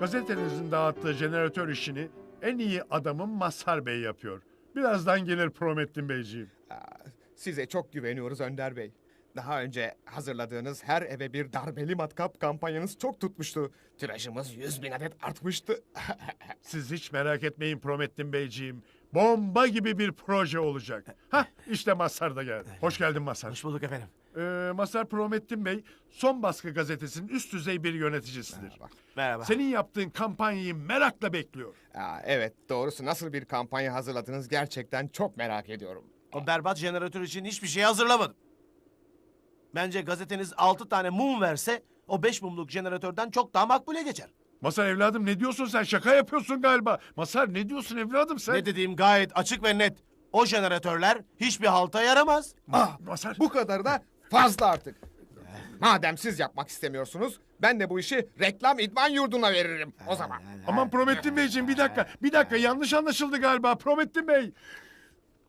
Gazetenizin dağıttığı jeneratör işini en iyi adamım Mazhar Bey yapıyor. Birazdan gelir Promettin Beyciğim. Aa, Size çok güveniyoruz Önder Bey. Daha önce hazırladığınız her eve bir darbeli matkap kampanyanız çok tutmuştu. Tirajımız 100 bin adet artmıştı. Siz hiç merak etmeyin Promettin Beyciğim. Bomba gibi bir proje olacak. Hah işte Mazhar da geldi. Hoş geldin Mazhar. Hoş bulduk efendim. Ee, Mazhar Promettin Bey son baskı gazetesinin üst düzey bir yöneticisidir. Merhaba. Senin yaptığın kampanyayı merakla bekliyor. Aa, evet doğrusu nasıl bir kampanya hazırladınız gerçekten çok merak ediyorum. O berbat jeneratör için hiçbir şey hazırlamadım. Bence gazeteniz altı tane mum verse o beş mumluk jeneratörden çok daha makbule geçer. Mazhar evladım ne diyorsun sen? Şaka yapıyorsun galiba. Mazhar ne diyorsun evladım sen? Ne dediğim gayet açık ve net. O jeneratörler hiçbir halta yaramaz. Ah, Mazhar. bu kadar da fazla artık. Madem siz yapmak istemiyorsunuz, ben de bu işi reklam idman yurduna veririm o zaman. Aman Promettin Beyciğim bir dakika. Bir dakika yanlış anlaşıldı galiba Promettin Bey.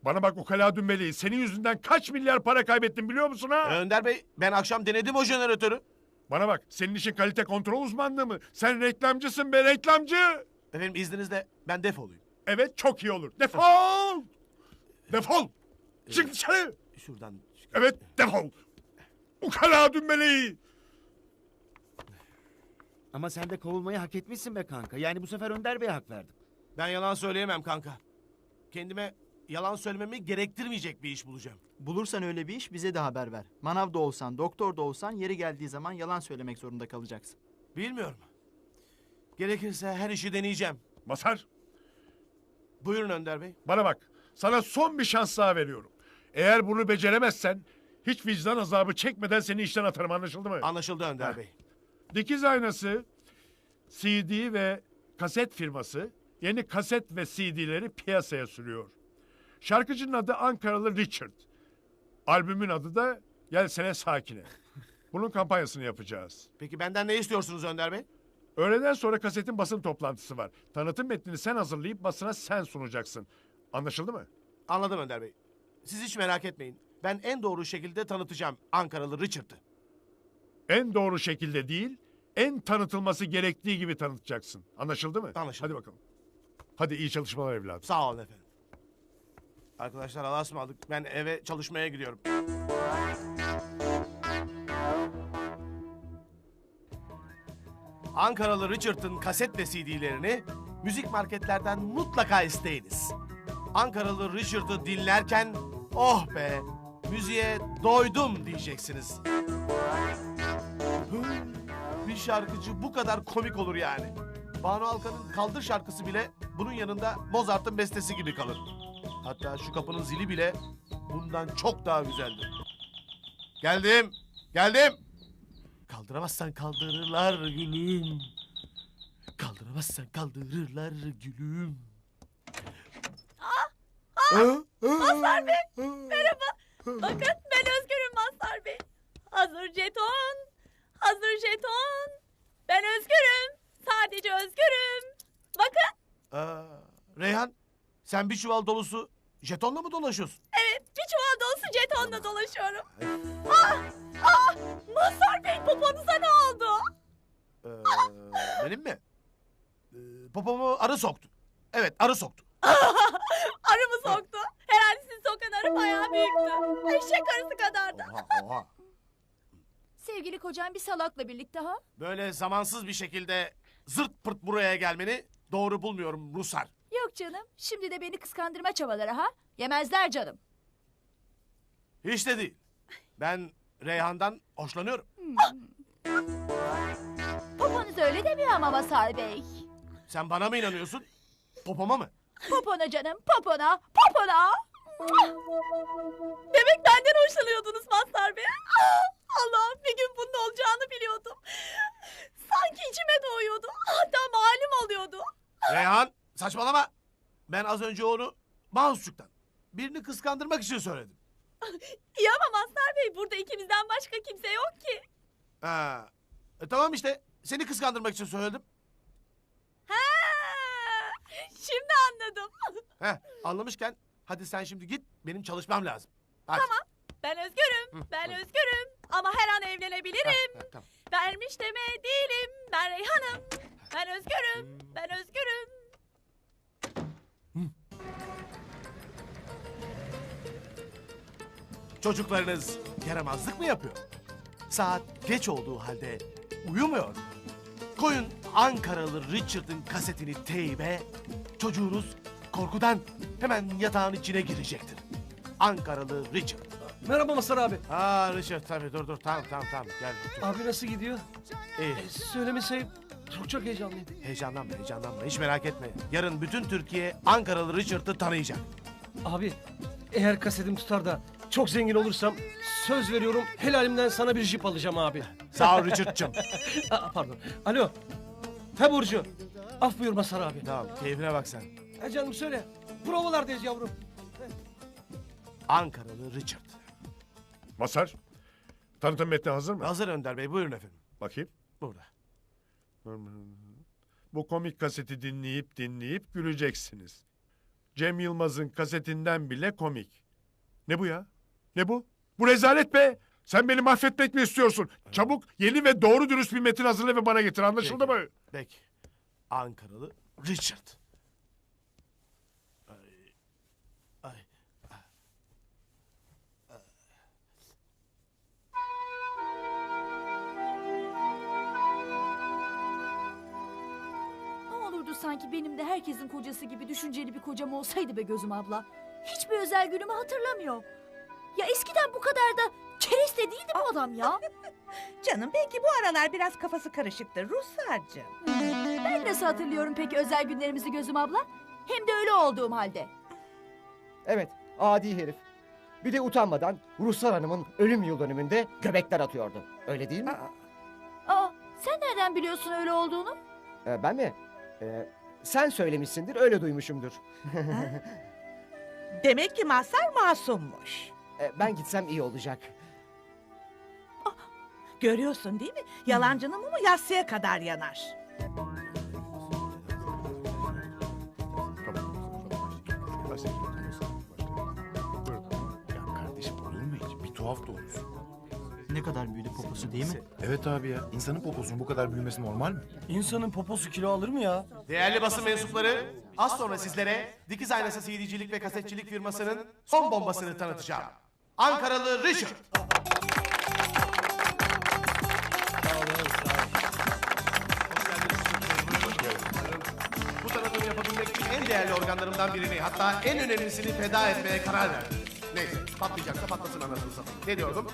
Bana bak ukala dümbeli. Senin yüzünden kaç milyar para kaybettim biliyor musun ha? Önder Bey ben akşam denedim o jeneratörü. Bana bak senin işin kalite kontrol uzmanlığı mı? Sen reklamcısın be reklamcı. Efendim izninizle ben defolayım. Evet çok iyi olur. Defol! Defol! Çık dışarı! Şuradan. Evet defol! Ukala dümbeli! Ama sen de kovulmayı hak etmişsin be kanka. Yani bu sefer Önder Bey'e hak verdim. Ben yalan söyleyemem kanka. Kendime yalan söylememi gerektirmeyecek bir iş bulacağım. Bulursan öyle bir iş bize de haber ver. Manav da olsan, doktor da olsan yeri geldiği zaman yalan söylemek zorunda kalacaksın. Bilmiyorum. Gerekirse her işi deneyeceğim. Masar Buyurun Önder Bey. bana bak. Sana son bir şans daha veriyorum. Eğer bunu beceremezsen hiç vicdan azabı çekmeden seni işten atarım anlaşıldı mı? Anlaşıldı Önder. Bey. Dikiz aynası, CD ve kaset firması yeni kaset ve CD'leri piyasaya sürüyor. Şarkıcının adı Ankaralı Richard. Albümün adı da Gelsene Sakine. Bunun kampanyasını yapacağız. Peki benden ne istiyorsunuz Önder Bey? Öğleden sonra kasetin basın toplantısı var. Tanıtım metnini sen hazırlayıp basına sen sunacaksın. Anlaşıldı mı? Anladım Önder Bey. Siz hiç merak etmeyin. Ben en doğru şekilde tanıtacağım Ankaralı Richard'ı. En doğru şekilde değil, en tanıtılması gerektiği gibi tanıtacaksın. Anlaşıldı mı? Anlaşıldı. Hadi bakalım. Hadi iyi çalışmalar evladım. Sağ olun efendim. Arkadaşlar Allah'a ısmarladık. Ben eve çalışmaya gidiyorum. Ankaralı Richard'ın kaset ve CD'lerini müzik marketlerden mutlaka isteyiniz. Ankaralı Richard'ı dinlerken oh be müziğe doydum diyeceksiniz. Bir şarkıcı bu kadar komik olur yani. Banu Alkan'ın Kaldır şarkısı bile bunun yanında Mozart'ın bestesi gibi kalır. Hatta şu kapının zili bile bundan çok daha güzeldir. Geldim, geldim. Kaldıramazsan kaldırırlar gülüm. Kaldıramazsan kaldırırlar gülüm. Mazhar Bey, Merhaba. Bakın ben Özgür'üm Mazhar Bey. Hazır jeton. Hazır jeton. Ben Özgür'üm. Sadece Özgür'üm. Bakın. Aa, Reyhan, sen bir çuval dolusu jetonla mı dolaşıyorsun? Evet bir çuval dolusu jetonla dolaşıyorum. Ah! Ah! Mazhar Bey poponuza ne oldu? Ee, benim mi? Ee, popomu arı soktu. Evet, arı soktu. Arı mı soktu? Herhalde sizi sokan arı bayağı büyüktü. Eşek arısı kadardı. Oha, oha. Sevgili kocam bir salakla birlikte ha? Böyle zamansız bir şekilde zırt pırt buraya gelmeni doğru bulmuyorum Rusar. Yok canım. Şimdi de beni kıskandırma çabaları ha? Yemezler canım. Hiç de değil. Ben Reyhan'dan hoşlanıyorum. Poponuz öyle demiyor ama Masar Bey. Sen bana mı inanıyorsun? Popoma mı? Popona canım, popona, popona. Demek benden hoşlanıyordunuz Mazhar Bey. Ah! Allah'ım bir gün bunun olacağını biliyordum. Sanki içime doğuyordu. Hatta malum oluyordu. Reyhan saçmalama. Ben az önce onu Mahsusçuk'tan birini kıskandırmak için söyledim. İyi ama Mazhar Bey burada ikimizden başka kimse yok ki. Ha. E, tamam işte seni kıskandırmak için söyledim. Ha, şimdi anladım. Heh, anlamışken hadi sen şimdi git benim çalışmam lazım. Hadi. Ben özgürüm, ben özgürüm. Ama her an evlenebilirim. Heh, tamam. Vermiş deme değilim, ben Reyhan'ım. Ben özgürüm. Ben özgürüm. Çocuklarınız yaramazlık mı yapıyor? Saat geç olduğu halde uyumuyor. Koyun Ankaralı Richard'ın kasetini teybe, çocuğunuz korkudan hemen yatağın içine girecektir. Ankaralı Richard. Merhaba Masar abi. Aa Richard tabii dur dur tamam tamam tamam gel. otur. Abi nasıl gidiyor? İyi. E, söylemeseyim çok çok heyecanlıyım. Heyecanlanma heyecanlanma hiç merak etme. Yarın bütün Türkiye Ankaralı Richard'ı tanıyacak. Abi eğer kasetim tutar da çok zengin olursam söz veriyorum helalimden sana bir jip alacağım abi. Sağ ol Richard'cığım. Aa, pardon. Alo. Ha Burcu. Af buyur Masar abi. tamam keyfine bak sen. Ha canım söyle. Provalardayız yavrum. Ankaralı Richard. Masar, tanıtım metni hazır mı? Hazır Önder Bey buyurun efendim. Bakayım. Burada. Bu komik kaseti dinleyip dinleyip güleceksiniz. Cem Yılmaz'ın kasetinden bile komik. Ne bu ya? Ne bu? Bu rezalet be! Sen beni mahvetmek mi istiyorsun? Çabuk yeni ve doğru dürüst bir metin hazırla ve bana getir. Anlaşıldı Peki. mı? Peki. Ankaralı Richard. Sanki benim de herkesin kocası gibi düşünceli bir kocam olsaydı be gözüm abla. Hiçbir özel günümü hatırlamıyor. Ya eskiden bu kadar da kereste değildi bu adam ya. Canım belki bu aralar biraz kafası karışıktır Ruhsar'cığım. Ben nasıl hatırlıyorum peki özel günlerimizi gözüm abla? Hem de öyle olduğum halde. Evet, adi herif. Bir de utanmadan Ruhsar Hanım'ın ölüm yıl dönümünde göbekler atıyordu. Öyle değil mi? Aa, sen nereden biliyorsun öyle olduğunu? Ee, ben mi? Ee, sen söylemişsindir, öyle duymuşumdur. Demek ki Mazhar masummuş. Ee, ben gitsem iyi olacak. Görüyorsun değil mi? Yalancının mumu yassıya kadar yanar. Ya kardeşim olur mu hiç? Bir tuhaf doğrusu. Ne kadar büyüdü poposu değil mi? Evet abi ya. İnsanın poposunun bu kadar büyümesi normal mi? İnsanın poposu kilo alır mı ya? Değerli basın mensupları, az sonra sizlere Dikiz Aynası CD'cilik ve kasetçilik firmasının son bombasını tanıtacağım. Ankaralı Richard. Bu tanıtımı yapabilmek için en değerli organlarımdan birini hatta en önemlisini feda etmeye karar verdim. Neyse patlayacaksa patlasın anasını satayım. Ne diyordum?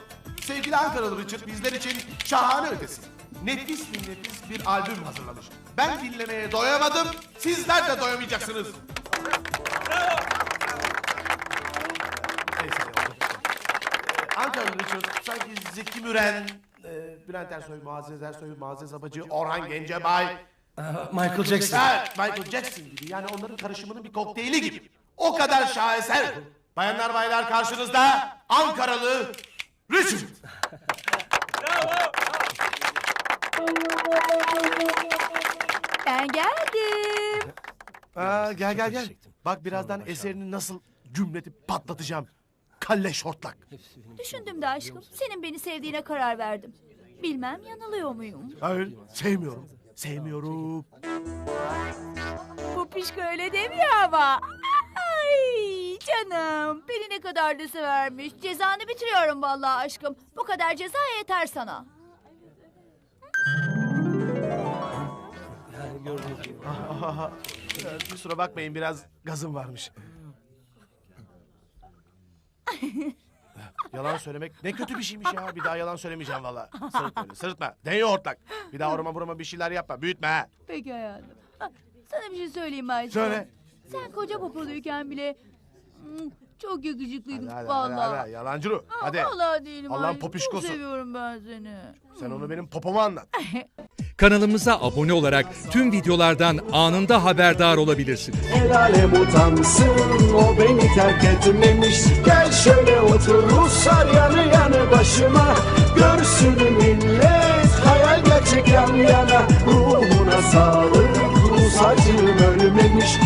Sevgili Ankaralı Richard bizler için şahane ötesi. Nefis nefis bir albüm hazırlamış. Ben dinlemeye doyamadım, sizler de doyamayacaksınız. Neyse. Ee, Ankaralı Richard sanki Zeki Müren, e, Bülent Ersoy, Muazzez Ersoy, Muazzez Abacı, Orhan Gencebay, Michael Jackson. Evet, Michael Jackson gibi. Yani onların karışımının bir kokteyli gibi. O kadar şaheser. Bayanlar baylar karşınızda Ankaralı Richard. Ben geldim. Aa, gel gel gel. Bak birazdan eserini nasıl cümletip patlatacağım. Kalle şortlak. Düşündüm de aşkım. Senin beni sevdiğine karar verdim. Bilmem yanılıyor muyum? Hayır, sevmiyorum. Sevmiyorum. Bu pişko öyle demiyor ama. Canım. Beni ne kadar da severmiş. Cezanı bitiriyorum vallahi aşkım. Bu kadar ceza yeter sana. Ee, Kusura bakmayın biraz gazım varmış. yalan söylemek ne kötü bir şeymiş ya. Bir daha yalan söylemeyeceğim valla. Sırıtma öyle, sırıtma. Deniyor hortlak. Bir daha orama burama bir şeyler yapma. Büyütme ha. Peki hayatım. Ha, Sana bir şey söyleyeyim mi aşkım? Söyle. Sen koca popoluyken bile çok yakışıklıydın Hadi hadi, vallahi. hadi, hadi. Yalancı Ruh. Ha, Hadi. Vallahi değilim Allah'ın aşkım. popişkosu. Çok seviyorum ben seni. Sen onu benim popoma anlat. Kanalımıza abone olarak tüm videolardan anında haberdar olabilirsiniz. El alem utansın o beni terk etmemiş Gel şöyle otur Ruslar yanı yanı başıma Görsün millet hayal gerçek yan yana Ruhuna sağlık Rus acım ölmemiş